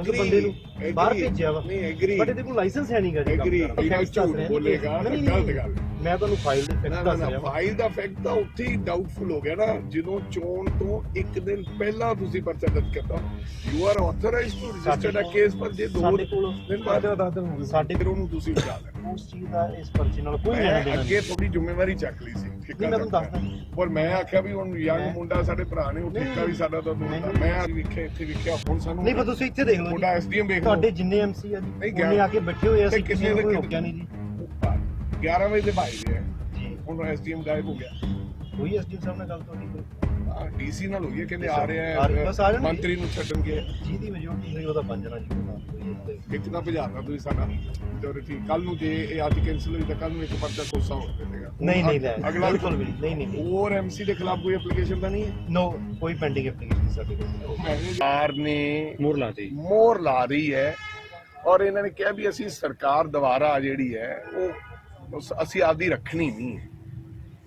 ਗਿਆ ਬੰਦੇ ਨੂੰ। ਬਾਹਰ ਭੇਜਿਆ ਵਾ। ਨਹੀਂ, agree। ਬਟ ਇਹਦੇ ਕੋਲ ਲਾਇਸੈਂਸ ਹੈ ਨਹੀਂਗਾ ਜੀ। ਦਾ। Facts ਦੱਸ ਝੂਠ। ਬੋਲੇਗਾ। ਗਲਤ ਗੱਲ। ਮੈਂ ਤੁਹਾਨੂੰ ਫਾਈਲ ਦੇ ਫੈਕਟ ਦੱਸ ਰਿਹਾ। ਫਾਈਲ ਦਾ ਫੈਕਟ ਤਾਂ ਉੱਥੇ ਹੀ ਡਾਊਟਫੁਲ ਹੋ ਗਿਆ ਨਾ। ਜਦੋਂ ਚੋਣ ਤੋਂ ਇੱਕ ਦਿਨ ਪਹਿਲਾਂ ਤੁਸੀਂ ਪਰਚਾ ਦਰਜ ਕਰਤਾ you are authorized to register a case ਪਰ ਜੇ ਦੋ ਦਿਨ ਬਾਅਦ ਦਸ ਦਿਨ ਹੋ ਗਏ। ਸਾਡੇ ਫਿਰ ਉਹਨੂੰ ਤੁਸੀਂ ਉਠਾ ਲੈਣਾ ਉਸ ਚੀਜ਼ ਦਾ ਇਸ ਪਰਚੇ ਨਾਲ ਕੋਈ ਲੈਣਾ ਦੇਣਾ ਅੱਗੇ ਤੁਹਾਡੀ ਜ਼ਿੰਮੇਵਾਰੀ ਚੱਕ ਲਈ ਸੀ। ਨਹੀਂ, ਮੈਂ ਤੁਹਾਨੂੰ ਦੱਸਦਾ। ਪਰ ਮੈਂ ਆਖਿਆ ਵੀ ਹੁਣ ਯੰਗ ਮੁੰਡਾ ਸਾਡੇ ਭਰਾ ਨੇ ਉਹ ਠੇਕਾ ਵੀ ਸਾਡਾ ਤਾਂ ਮੈਂ ਆ ਵੇਖਿਆ ਇੱਥੇ ਵੇਖਿਆ। ਹੁਣ ਸਾਨੂੰ ਨਹੀਂ ਪਰ ਤੁਸੀਂ ਇੱਥੇ ਦੇਖ ਲਓ ਮੁੰਡਾ ਜੀ। ਐਸਡੀਐਮ ਵੇਖ ਲਓ। ਤੁਹਾਡੇ ਜਿੰਨੇ ਐਮਸੀ ਆ ਜੀ ਨਹੀਂ, ਉਹਨੇ ਆ ਕੇ ਬੈਠੇ ਹੋਏ ਆ ਤੇ ਅਸੀਂ ਕਿਸੇ ਨੂੰ ਕੋਈ ਰੋਕਿਆ ਨਹੀਂ ਜੀ। 11 ਵਜੇ ਦੇ ਭਾਈ ਦੇ ਜੀ। ਹੁਣ ਐਸਡੀਐਮ ਗਾਇਬ ਹੋ ਗਿਆ। ਕੋਈ ਐਸਡੀ ਸਾਹਿਬ ਨਾਲ ਗੱਲ ਤੁਹਾਡੀ ਕੋਈ? ਡੀਸੀ ਨਾਲ ਹੋਈ ਹੈ ਕਹਿੰਦੇ ਆ. ਰਹੇ ਬਸ ਆ ਜਾਣਗੇ। ਮੰਤਰੀ ਨੂੰ ਛੱਡਣਗੇ ਜਿਹਦੀ ਮੈਜੋਰਟੀ ਹੋਈ ਉਹਦਾ ਬਣ ਜਾਣਾ ਜੀ ਹੀ। ਇੱਕ ਤਾਂ ਭਜਾਤਾ ਤੁਸੀਂ ਸਾਡਾ ਮੈਜੋਰਿਟੀ ਕੱਲ ਨੂੰ ਜੇ ਇਹ ਅੱਜ ਕੈਨਸਲ ਹੋਈ ਤਾਂ ਕੱਲ ਨੂੰ ਇੱਕ ਪਰਚਾ ਕੋਸਾ ਹੋ ਜਾਏਗਾ ਨਹੀਂ ਨਹੀਂ ਲੈ ਅਗਲਾ ਬਿਲਕੁਲ ਵੀ ਨਹੀਂ ਨਹੀਂ ਨਹੀਂ, ਨਹੀਂ ਹੋਰ ਐਮਸੀ ਦੇ ਖਿਲਾਫ ਕੋਈ ਐਪਲੀਕੇਸ਼ਨ ਤਾਂ ਨਹੀਂ ਹੈ? ਨੋ ਕੋਈ ਪੈਂਡਿੰਗ ਐਪਲੀਕੇਸ਼ਨ ਸਾਡੇ ਕੋਲ ਸਰਕਾਰ ਨੇ ਮੋਹਰ ਲਾਤੀ ਮੋਹਰ ਲਾ ਰਹੀ ਹੈ ਔਰ ਇਹਨਾਂ ਨੇ ਕਿਹਾ ਵੀ ਅਸੀਂ ਸਰਕਾਰ ਦੁਆਰਾ ਜਿਹੜੀ ਹੈ ਉਹ ਉਸ- ਅਸੀਂ ਆਪਦੀ ਰੱਖਣੀ ਨਹੀਂ ਹੈ।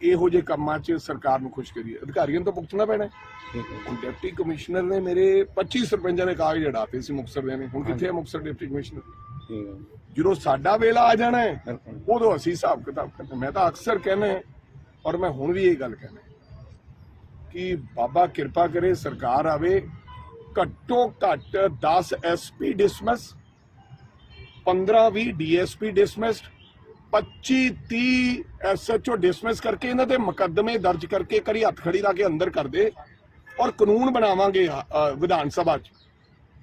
ਇਹੋ ਜਿਹੇ ਕੰਮਾਂ 'ਚ ਸਰਕਾਰ ਨੂੰ ਖੁਸ਼ ਕਰੀਏ। ਅਧਿਕਾਰੀਆਂ ਤਾਂ ਭੁਗਤਣਾ ਪੈਣਾ ਡਿਪਟੀ ਕਮਿਸ਼ਨਰ ਨੇ ਮੇਰੇ 25 ਸਰਪੰਚਾਂ ਦੇ ਕਾਗਜ਼ ਅੜਾਤੇ ਸੀ ਮੁਕਤਸਰ ਦੇ ਨੇ। ਹੁਣ ਕਿੱਥੇ ਹੈ ਮੁਕਤਸਰ ਡਿਪਟੀ ਕਮਿਸ਼ਨਰ? ਜਦੋਂ ਸਾਡਾ ਵੇਲਾ ਆ ਜਾਣਾ ਹੈ ਉਦੋਂ ਅਸੀਂ ਹਿਸਾਬ ਕਿਤਾਬ ਕਰਨਾ ਮੈਂ ਤਾਂ ਅਕਸਰ ਕਹਿੰਦਾ ਔਰ ਮੈਂ ਹੁਣ ਵੀ ਇਹ ਗੱਲ ਕਹਿੰਦਾ ਕਿ ਬਾਬਾ ਕਿਰਪਾ ਕਰੇ ਸਰਕਾਰ ਆਵੇ ਘੱਟੋ ਘੱਟ 10 SP dismiss 15 20 DSP dismissed 25 30 SHO dismiss ਕਰਕੇ ਇਹਨਾਂ ਦੇ ਮੁਕੱਦਮੇ ਦਰਜ ਕਰਕੇ ਕਰੀ ਹੱਥ ਖੜੀ ਲਾ ਕੇ ਅੰਦਰ ਕਰ ਦੇ ਔਰ ਕਾਨੂੰਨ ਬਣਾਵਾਂਗੇ ਵਿਧਾਨ ਸਭਾ 'ਚ।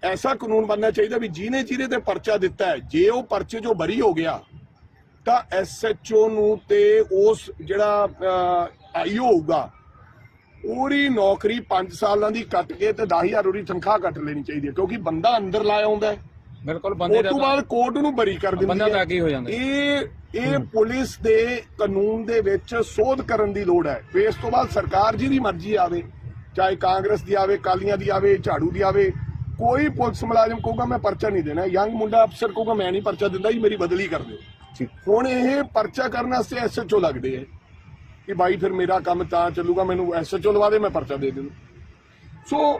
ਐਸਾ ਕਾਨੂੰਨ ਬਣਨਾ ਚਾਹੀਦਾ ਵੀ ਜਿਹਨੇ ਜਿਹਨੇ ਤੇ ਪਰਚਾ ਦਿੱਤਾ ਹੈ, ਜੇ ਉਹ ਪਰਚੇ ਜੋ ਬਰੀ ਹੋ ਗਿਆ, ਤਾਂ ਐਸਐਚਓ ਨੂੰ ਤੇ ਉਸ ਜਿਹੜਾ ਆਈਓ ਹੋਊਗਾ, ਉਹਦੀ ਨੌਕਰੀ 5 ਸਾਲਾਂ ਦੀ ਕੱਟ ਕੇ ਤੇ 10000 ਉਹਦੀ ਤਨਖਾਹ ਕੱਟ ਲੈਣੀ ਚਾਹੀਦੀ ਹੈ, ਕਿਉਂਕਿ ਬੰਦਾ ਅੰਦਰ ਲਾਇਆ ਹੁੰਦਾ ਹੈ। ਬਿਲਕੁਲ ਬੰਦੇ ਉਸ ਦਾ ਤੋਂ ਬਾਅਦ ਕੋਰਟ ਨੂੰ ਬਰੀ ਕਰ ਦਿੰਦੀ ਬੰਦਾ ਹੈ। ਤਾਂ ਅੱਗੇ ਹੀ ਜਾਂਦਾ। ਇਹ ਇਹ ਪੁਲਿਸ ਦੇ ਕਾਨੂੰਨ ਦੇ ਵਿੱਚ ਸੋਧ ਕਰਨ ਦੀ ਲੋੜ ਹੈ। ਵੀ ਇਸ ਤੋਂ ਬਾਅਦ ਸਰਕਾਰ ਜਿਹਦੀ ਮਰਜ਼ੀ ਆਵੇ ਚਾਹੇ ਕਾਂਗਰਸ ਦੀ ਆਵੇ ਕਾਲੀਆਂ ਦੀ ਆਵੇ ਝਾੜੂ ਦੀ ਆਵੇ ਕੋਈ ਪੁਲਿਸ ਮੁਲਾਜ਼ਮ ਕਹੂਗਾ ਮੈਂ ਪਰਚਾ ਨਹੀਂ ਦੇਣਾ। ਯੰਗ ਮੁੰਡਾ ਅਫਸਰ ਕਹੂਗਾ ਮੈਂ ਨਹੀਂ ਪਰਚਾ ਦਿੰਦਾ ਜੀ ਮੇਰੀ ਬਦਲੀ ਕਰ ਦਿਓ। ਹੁਣ ਇਹ ਪਰਚਾ ਕਰਨ ਵਾਸਤੇ ਐਸਐਚਓ ਲੱਗਦੇ ਆ ਕਿ ਭਾਈ ਫਿਰ ਮੇਰਾ ਕੰਮ ਤਾਂ ਚੱਲੂਗਾ ਮੈਨੂੰ ਐਸਐਚਓ ਲਵਾ ਦੇ ਮੈਂ ਪਰਚਾ ਦੇ ਦੇਣਾ ਸੋ